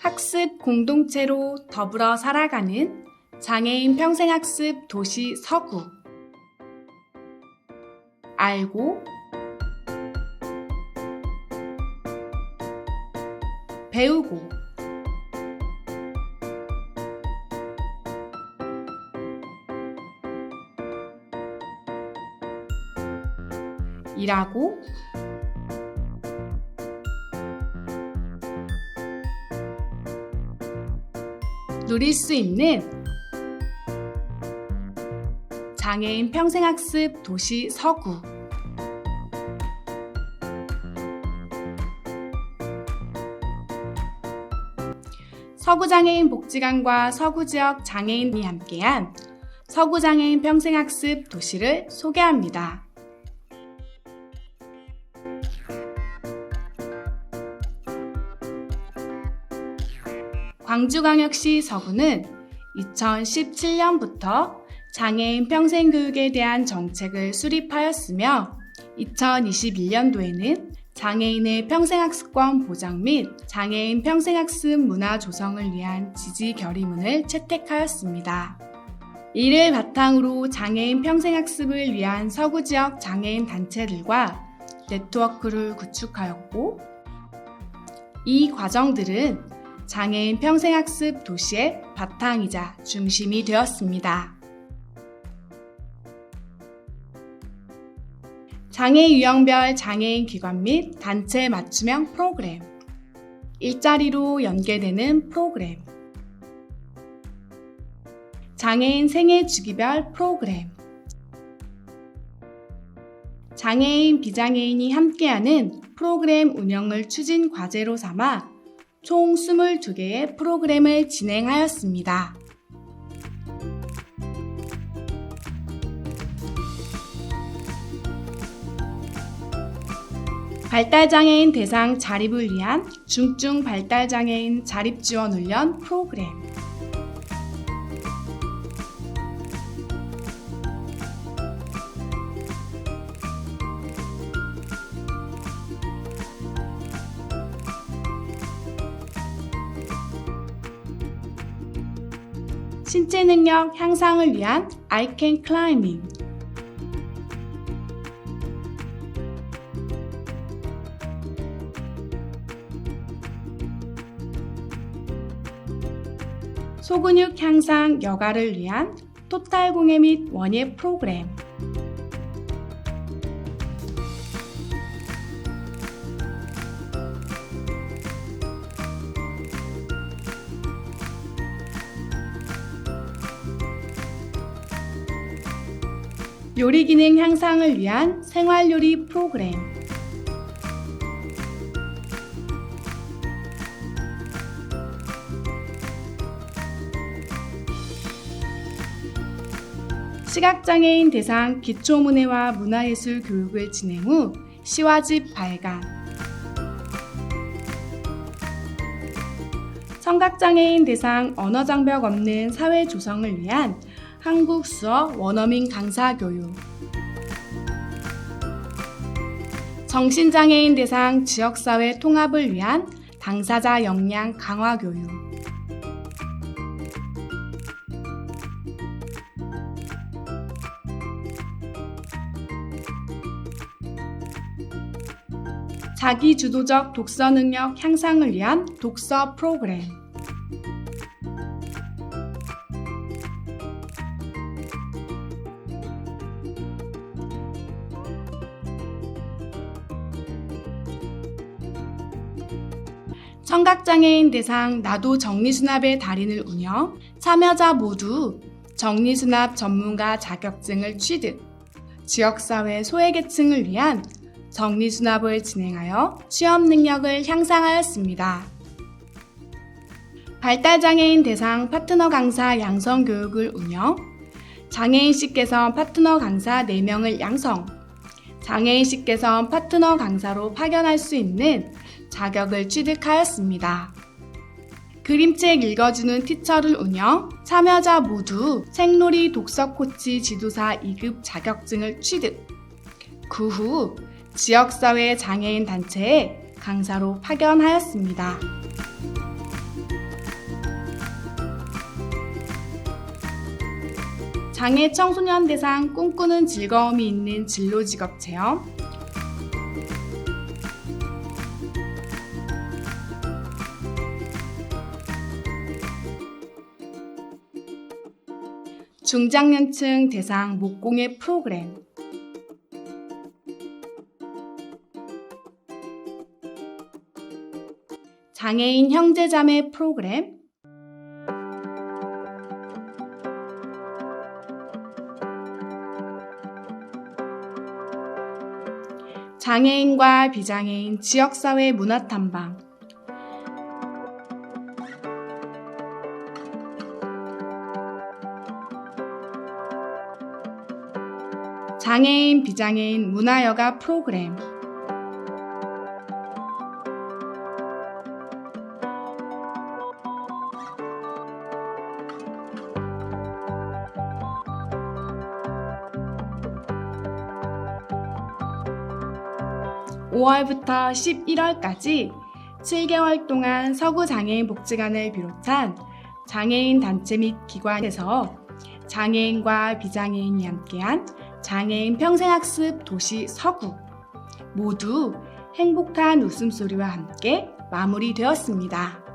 학습 공동체로 더불어 살아가는 장애인 평생학습 도시 서구. 알고? 배우고? 일하고 누릴 수 있는 장애인 평생학습 도시 서구 서구장애인 복지관과 서구지역 장애인이 함께한 서구장애인 평생학습 도시를 소개합니다. 광주광역시 서구는 2017년부터 장애인 평생교육에 대한 정책을 수립하였으며 2021년도에는 장애인의 평생학습권 보장 및 장애인 평생학습 문화 조성을 위한 지지 결의문을 채택하였습니다. 이를 바탕으로 장애인 평생학습을 위한 서구 지역 장애인 단체들과 네트워크를 구축하였고, 이 과정들은 장애인 평생학습 도시의 바탕이자 중심이 되었습니다. 장애 유형별 장애인 기관 및 단체 맞춤형 프로그램, 일자리로 연계되는 프로그램, 장애인 생애 주기별 프로그램, 장애인, 비장애인이 함께하는 프로그램 운영을 추진 과제로 삼아 총 22개의 프로그램을 진행하였습니다. 발달장애인 대상 자립을 위한 중증 발달장애인 자립지원 훈련 프로그램. 신체 능력 향상을 위한 can climbing. 소근육 향상 여가를 위한 토탈 공예 및 원예 프로그램. 요리 기능 향상을 위한 생활 요리 프로그램. 시각장애인 대상 기초문해와 문화예술 교육을 진행 후 시와집 발간 청각장애인 대상 언어장벽 없는 사회 조성을 위한 한국 수어 원어민 강사 교육 정신장애인 대상 지역사회 통합을 위한 당사자 역량 강화 교육 자기 주도적 독서 능력 향상을 위한 독서 프로그램. 청각장애인 대상 나도 정리수납의 달인을 운영, 참여자 모두 정리수납 전문가 자격증을 취득, 지역사회 소외계층을 위한 정리수납을 진행하여 취업 능력을 향상하였습니다. 발달장애인 대상 파트너 강사 양성 교육을 운영, 장애인식 개선 파트너 강사 4명을 양성, 장애인식 개선 파트너 강사로 파견할 수 있는 자격을 취득하였습니다. 그림책 읽어주는 티처를 운영, 참여자 모두 책놀이 독서 코치 지도사 2급 자격증을 취득. 그 후 지역사회 장애인 단체에 강사로 파견하였습니다. 장애 청소년 대상 꿈꾸는 즐거움이 있는 진로 직업 체험, 중장년층 대상 목공예 프로그램, 장애인 형제자매 프로그램, 장애인과 비장애인 지역사회 문화탐방, 장애인 비장애인 문화여가 프로그램, (5월부터) 11월까지 7개월 동안 서구장애인 복지관을 비롯한 장애인 단체 및 기관에서 장애인과 비장애인이 함께한 장애인 평생학습 도시 서구 모두 행복한 웃음소리와 함께 마무리되었습니다.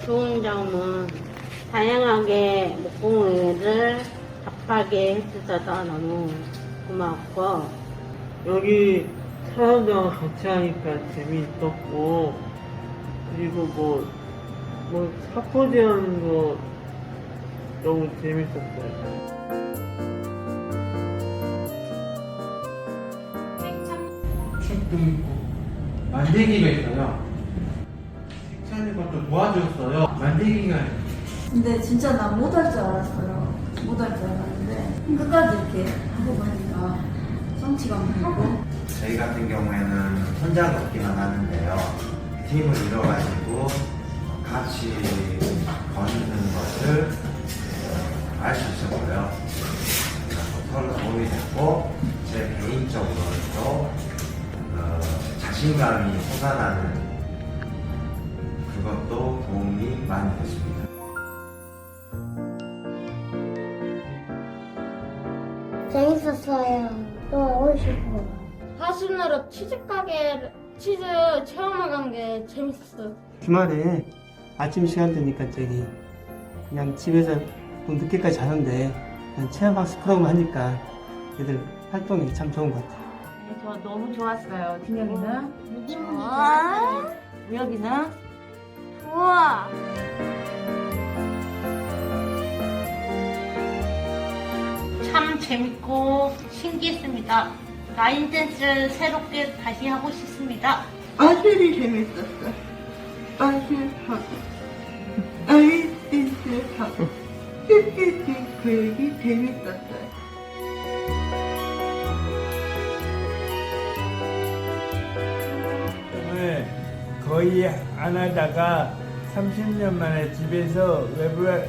좋은 점은 다양하게 목공을 답하게 해주셔서 너무 고맙고 여기 사람들하고 같이 하니까 재미있었고 그리고 뭐, 뭐 사포질 하는 거 너무 재밌었어요. 책도 있고 만들기가 있어요. 것도 도와줬어요. 만들기가 근데 진짜 나 못할 줄 알았어요. 못할 줄 알았는데 끝까지 이렇게 하고 보니까 성취감 들고 저희 같은 경우에는 혼자 걷기만 하는데요. 팀을 이뤄가지고 같이 걷는 것을 알 수 있었고요. 그래서 서로 도움이 됐고 제 개인적으로도 어, 자신감이 솟아나는 그 것도 도움이 많이 됐습니다. 재밌었어요. 또 하고 싶어요. 하순으로 치즈 가게 치즈 체험을 간게 재밌었어요. 주말에 아침 시간 되니까 저기 그냥 집에서 좀 늦게까지 자는데 그냥 체험학습 프로그램 하니까 애들 활동이 참 좋은 것 같아요. 저 너무 좋았어요. tin혁이는? 무기무기 우혁이는? 우와. 참 재밌고 신기했습니다. 라인 댄스를 새롭게 다시 하고 싶습니다. 아들이 재밌었어. 아들하고 아이들하고 삐삐삐 교육이 재밌었어요. 을 거의 안 하다가 30년 만에 집에서 외부 활-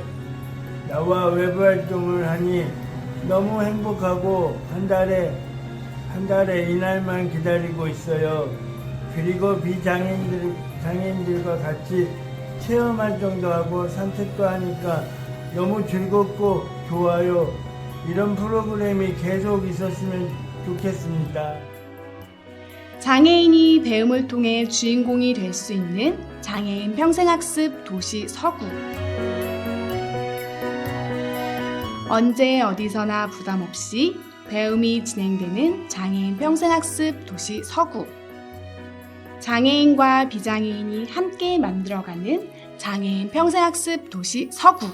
나와 외부 활동을 하니 너무 행복하고 한 달에 한 달에 이날만 기다리고 있어요. 그리고 비장애인들 장애인들과 같이 체험 활동도 하고 산책도 하니까 너무 즐겁고 좋아요. 이런 프로그램이 계속 있었으면 좋겠습니다. 장애인이 배움을 통해 주인공이 될 수 있는 장애인 평생학습 도시 서구. 언제 어디서나 부담 없이 배움이 진행되는 장애인 평생학습 도시 서구. 장애인과 비장애인이 함께 만들어가는 장애인 평생학습 도시 서구.